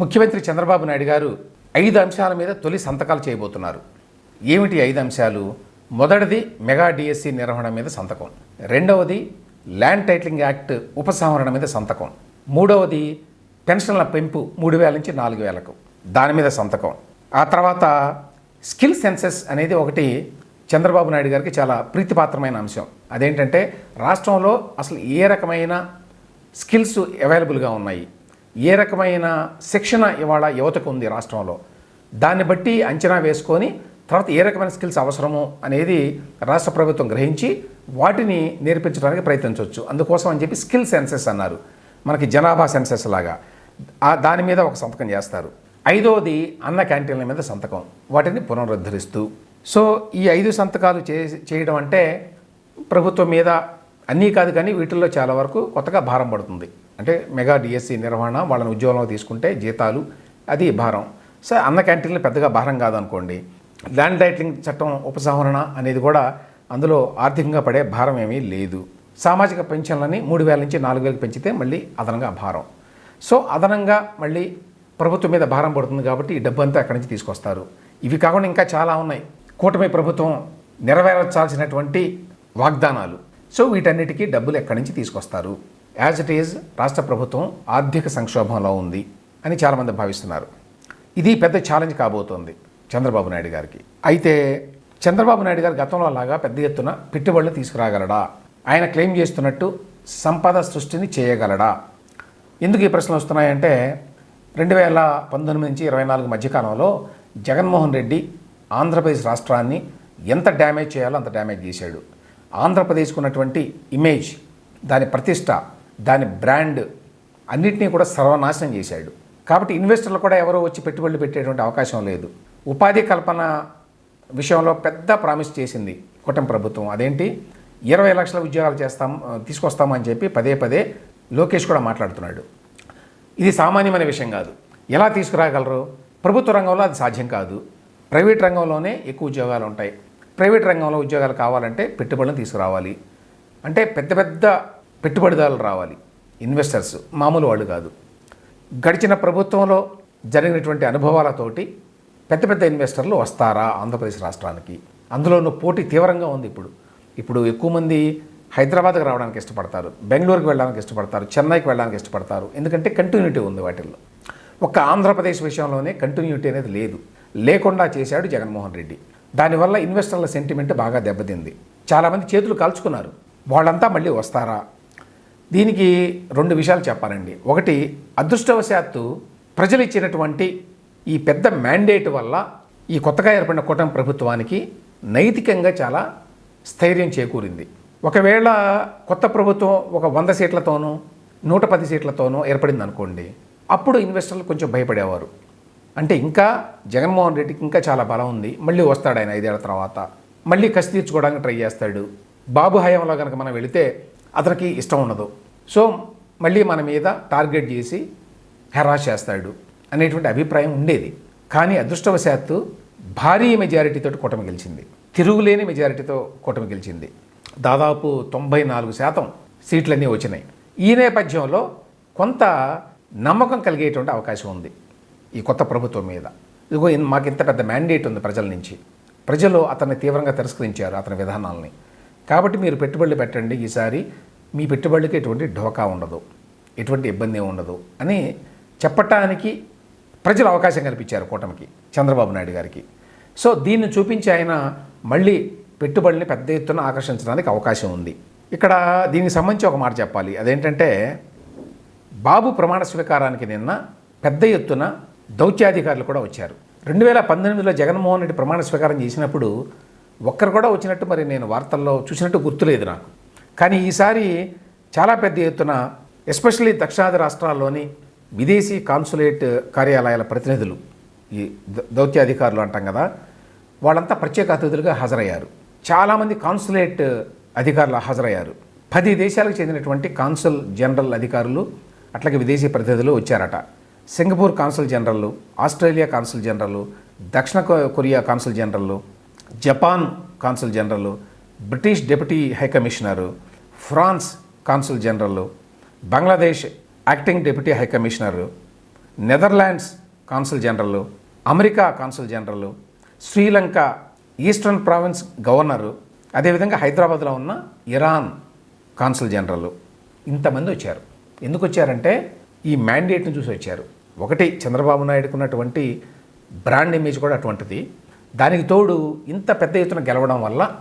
ముఖ్యమంత్రి చంద్రబాబు నాయుడు గారు ఐదు అంశాల మీద తొలి సంతకాలు చేయబోతున్నారు. ఏమిటి ఐదు అంశాలు? మొదటిది మెగా డిఎస్సి నిర్వహణ మీద సంతకం. రెండవది ల్యాండ్ టైటిలింగ్ యాక్ట్ ఉపసంహరణ మీద సంతకం. మూడవది పెన్షన్ల పెంపు మూడు వేల నుంచి నాలుగు వేలకు. దాని మీద సంతకం. ఆ తర్వాత స్కిల్ సెన్సెస్ అనేది ఒకటి చంద్రబాబు నాయుడు గారికి చాలా ప్రీతిపాత్రమైన అంశం. అదేంటంటే రాష్ట్రంలో అసలు ఏ రకమైన స్కిల్స్ అవైలబుల్గా ఉన్నాయి? ఏ రకమైన శిక్షణ ఇవాళ యువతకు ఉంది రాష్ట్రంలో? దాన్ని బట్టి అంచనా వేసుకొని తర్వాత ఏ రకమైన స్కిల్స్ అవసరమో అనేది రాష్ట్ర ప్రభుత్వం గ్రహించి వాటిని నేర్పించడానికి ప్రయత్నించవచ్చు. అందుకోసం అని చెప్పి స్కిల్ సెన్సెస్ అన్నారు. మనకి జనాభా సెన్సెస్ లాగా. దాని మీద ఒక సంతకం చేస్తారు. ఐదవది అన్న క్యాంటీన్ల మీద సంతకం. వాటిని పునరుద్ధరిస్తూ. సో ఈ ఐదు సంతకాలు చే చేయడం అంటే ప్రభుత్వం మీద అన్నీ కాదు కానీ వీటిల్లో చాలా వరకు కొత్తగా భారం పడుతుంది. అంటే మెగా డిఎస్సి నిర్వహణ వాళ్ళని ఉద్యోగంలో తీసుకుంటే జీతాలు అది భారం. సో అన్న క్యాంటీన్లు పెద్దగా భారం కాదనుకోండి. ల్యాండ్ టైటిలింగ్ చట్టం ఉపసంహరణ అనేది కూడా అందులో ఆర్థికంగా పడే భారం ఏమీ లేదు. సామాజిక పెన్షన్లని మూడు వేల నుంచి నాలుగు వేలకు పెంచితే మళ్ళీ అదనంగా భారం. సో అదనంగా మళ్ళీ ప్రభుత్వం మీద భారం పడుతుంది కాబట్టి ఈ డబ్బు అంతా అక్కడి నుంచి తీసుకొస్తారు. ఇవి కాకుండా ఇంకా చాలా ఉన్నాయి. కూటమి ప్రభుత్వం నెరవేర్చాల్సినటువంటి వాగ్దానాలు. సో వీటన్నిటికీ డబ్బులు ఎక్కడి నుంచి తీసుకొస్తారు? యాజ్ ఇట్ ఈజ్ రాష్ట్ర ప్రభుత్వం ఆర్థిక సంక్షోభంలో ఉంది అని చాలామంది భావిస్తున్నారు. ఇది పెద్ద ఛాలెంజ్ కాబోతోంది చంద్రబాబు నాయుడు గారికి. అయితే చంద్రబాబు నాయుడు గారు గతంలో లాగా పెద్ద ఎత్తున పెట్టుబడులు తీసుకురాగలడా? ఆయన క్లెయిమ్ చేస్తున్నట్టు సంపద సృష్టిని చేయగలడా? ఎందుకు ఈ ప్రశ్నలు వస్తున్నాయంటే రెండు వేల పంతొమ్మిది నుంచి ఇరవై నాలుగు మధ్యకాలంలో జగన్మోహన్ రెడ్డి ఆంధ్రప్రదేశ్ రాష్ట్రాన్ని ఎంత డ్యామేజ్ చేయాలో అంత డ్యామేజ్ చేశాడు. ఆంధ్రప్రదేశ్కు ఉన్నటువంటి ఇమేజ్ దాని ప్రతిష్ట దాని బ్రాండ్ అన్నిటినీ కూడా సర్వనాశనం చేశాడు. కాబట్టి ఇన్వెస్టర్లు కూడా ఎవరో వచ్చి పెట్టుబడులు పెట్టేటువంటి అవకాశం లేదు. ఉపాధి కల్పన విషయంలో పెద్ద ప్రామిస్ చేసింది కూటమి ప్రభుత్వం. అదేంటి? ఇరవై లక్షల ఉద్యోగాలు చేస్తాం తీసుకొస్తామని చెప్పి పదే పదే లోకేష్ కూడా మాట్లాడుతున్నాడు. ఇది సామాన్యమైన విషయం కాదు. ఎలా తీసుకురాగలరు? ప్రభుత్వ రంగంలో అది సాధ్యం కాదు. ప్రైవేట్ రంగంలోనే ఎక్కువ ఉద్యోగాలు ఉంటాయి. ప్రైవేట్ రంగంలో ఉద్యోగాలు కావాలంటే పెట్టుబడులను తీసుకురావాలి. అంటే పెద్ద పెద్ద పెట్టుబడిదారులు రావాలి. ఇన్వెస్టర్స్ మామూలు వాళ్ళు కాదు. గడిచిన ప్రభుత్వంలో జరిగినటువంటి అనుభవాలతోటి పెద్ద పెద్ద ఇన్వెస్టర్లు వస్తారా ఆంధ్రప్రదేశ్ రాష్ట్రానికి? అందులోనూ పోటీ తీవ్రంగా ఉంది ఇప్పుడు. ఇప్పుడు ఎక్కువ మంది హైదరాబాద్కి రావడానికి ఇష్టపడతారు బెంగళూరుకి వెళ్ళడానికి ఇష్టపడతారు చెన్నైకి వెళ్ళడానికి ఇష్టపడతారు. ఎందుకంటే కంటిన్యూటీ ఉంది వాటిల్లో. ఒక్క ఆంధ్రప్రదేశ్ విషయంలోనే కంటిన్యూటీ అనేది లేదు. లేకుండా చేశాడు జగన్మోహన్ రెడ్డి. దానివల్ల ఇన్వెస్టర్ల సెంటిమెంట్ బాగా దెబ్బతింది. చాలామంది చేతులు కాల్చుకున్నారు. వాళ్ళంతా మళ్ళీ వస్తారా? దీనికి రెండు విషయాలు చెప్పాలండి. ఒకటి అదృష్టవశాత్తు ప్రజలు ఇచ్చినటువంటి ఈ పెద్ద మ్యాండేట్ వల్ల ఈ కొత్తగా ఏర్పడిన కూటమి ప్రభుత్వానికి నైతికంగా చాలా స్థైర్యం చేకూరింది. ఒకవేళ కొత్త ప్రభుత్వం ఒక వంద సీట్లతోనూ నూట పది సీట్లతోనూ ఏర్పడింది అనుకోండి అప్పుడు ఇన్వెస్టర్లు కొంచెం భయపడేవారు. అంటే ఇంకా జగన్మోహన్ రెడ్డికి ఇంకా చాలా బలం ఉంది మళ్ళీ వస్తాడు ఆయన ఐదేళ్ళ తర్వాత. మళ్ళీ కసి తీర్చుకోవడానికి ట్రై చేస్తాడు. బాబు హయాంలో కనుక మనం వెళితే అతనికి ఇష్టం ఉండదు. సో మళ్ళీ మన మీద టార్గెట్ చేసి హెరాస్ చేస్తాడు అనేటువంటి అభిప్రాయం ఉండేది. కానీ అదృష్టవశాత్తు భారీ మెజారిటీతో కూటమి గెలిచింది. తిరుగులేని మెజారిటీతో కూటమి గెలిచింది. దాదాపు తొంభై నాలుగు శాతం సీట్లన్నీ వచ్చినాయి. ఈ నేపథ్యంలో కొంత నమ్మకం కలిగేటువంటి అవకాశం ఉంది ఈ కొత్త ప్రభుత్వం మీద. ఇదిగో మాకు ఇంత పెద్ద మ్యాండేట్ ఉంది ప్రజల నుంచి. ప్రజలు అతన్ని తీవ్రంగా తిరస్కరించారు అతని విధానాలని. కాబట్టి మీరు పెట్టుబడులు పెట్టండి ఈసారి. మీ పెట్టుబడులకి ఎటువంటి ఢోకా ఉండదు. ఎటువంటి ఇబ్బంది ఉండదు అని చెప్పటానికి ప్రజలు అవకాశం కల్పించారు కూటమికి చంద్రబాబు నాయుడు గారికి. సో దీన్ని చూపించి ఆయన మళ్ళీ పెట్టుబడిని పెద్ద ఎత్తున ఆకర్షించడానికి అవకాశం ఉంది. ఇక్కడ దీనికి సంబంధించి ఒక మాట చెప్పాలి. అదేంటంటే బాబు ప్రమాణ స్వీకారానికి నిన్న పెద్ద ఎత్తున దౌత్యాధికారులు కూడా వచ్చారు. రెండు వేల పంతొమ్మిదిలో జగన్మోహన్ రెడ్డి ప్రమాణ స్వీకారం చేసినప్పుడు ఒక్కరు కూడా వచ్చినట్టు మరి నేను వార్తల్లో చూసినట్టు గుర్తులేదు నాకు. కానీ ఈసారి చాలా పెద్ద ఎత్తున ఎస్పెషల్లీ దక్షిణాది రాష్ట్రాల్లోని విదేశీ కాన్సులేట్ కార్యాలయాల ప్రతినిధులు ఈ దౌత్యాధికారులు అంటాం కదా వాళ్ళంతా ప్రత్యేక అతిథులుగా హాజరయ్యారు. చాలామంది కాన్సులేట్ అధికారులు హాజరయ్యారు. పది దేశాలకు చెందినటువంటి కాన్సుల్ జనరల్ అధికారులు అట్లాగే విదేశీ ప్రతినిధులు వచ్చారట. Singapore consul general Australia consul general దక్షిణ కొ- Korea consul general Japan consul general British deputy high commissioner France consul general Bangladesh acting deputy high commissioner Netherlands consul general America consul general Sri Lanka eastern province governor అదేవిధంగా హైదరాబాద్లో ఉన్న Iran consul general ఇంతమంది వచ్చారు. ఎందుకు వచ్చారంటే ఈ మ్యాండేట్ని చూసి వచ్చారు ఒకటి చంద్రబాబు నాయుడుకున్నటువంటి బ్రాండ్ ఇమేజ్ కూడా అటువంటిది. దానికి తోడు ఇంత పెద్ద ఎత్తున గెలవడం వల్ల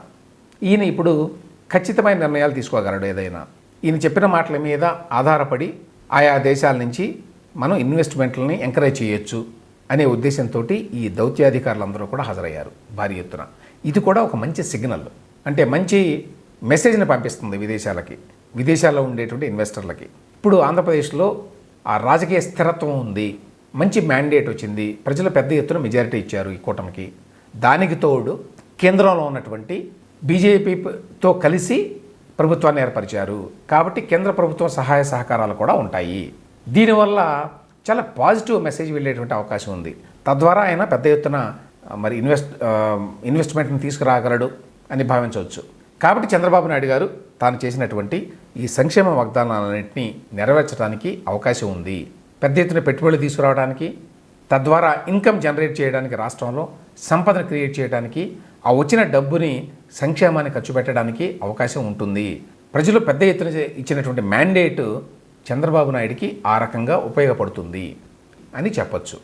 ఈయన ఇప్పుడు ఖచ్చితమైన నిర్ణయాలు తీసుకోగలడు ఏదైనా. ఈయన చెప్పిన మాటల మీద ఆధారపడి ఆయా దేశాల నుంచి మనం ఇన్వెస్ట్మెంట్లని ఎంకరేజ్ చేయొచ్చు అనే ఉద్దేశంతో ఈ దౌత్యాధికారులందరూ కూడా హాజరయ్యారు భారీ ఎత్తున. ఇది కూడా ఒక మంచి సిగ్నల్. అంటే మంచి మెసేజ్ని పంపిస్తుంది విదేశాలకి విదేశాల్లో ఉండేటువంటి ఇన్వెస్టర్లకి. ఇప్పుడు ఆంధ్రప్రదేశ్లో ఆ రాజకీయ స్థిరత్వం ఉంది. మంచి మ్యాండేట్ వచ్చింది. ప్రజలు పెద్ద ఎత్తున మెజారిటీ ఇచ్చారు ఈ కూటమికి. దానికి తోడు కేంద్రంలో ఉన్నటువంటి బీజేపీతో కలిసి ప్రభుత్వాన్ని ఏర్పరిచారు. కాబట్టి కేంద్ర ప్రభుత్వం సహాయ సహకారాలు కూడా ఉంటాయి. దీనివల్ల చాలా పాజిటివ్ మెసేజ్ వెళ్ళేటువంటి అవకాశం ఉంది. తద్వారా ఆయన పెద్ద ఎత్తున మరి ఇన్వెస్ట్ ఇన్వెస్ట్మెంట్ని తీసుకురాగలడు అని భావించవచ్చు. కాబట్టి చంద్రబాబు నాయుడు గారు తాను చేసినటువంటి ఈ సంక్షేమ వాగ్దానాలన్నింటినీ నెరవేర్చడానికి అవకాశం ఉంది. పెద్ద ఎత్తున పెట్టుబడులు తీసుకురావడానికి తద్వారా ఇన్కమ్ జనరేట్ చేయడానికి రాష్ట్రంలో సంపదను క్రియేట్ చేయడానికి ఆ వచ్చిన డబ్బుని సంక్షేమాన్ని ఖర్చు పెట్టడానికి అవకాశం ఉంటుంది. ప్రజలు పెద్ద ఎత్తున ఇచ్చినటువంటి మ్యాండేట్ చంద్రబాబు నాయుడికి ఆ రకంగా ఉపయోగపడుతుంది అని చెప్పచ్చు.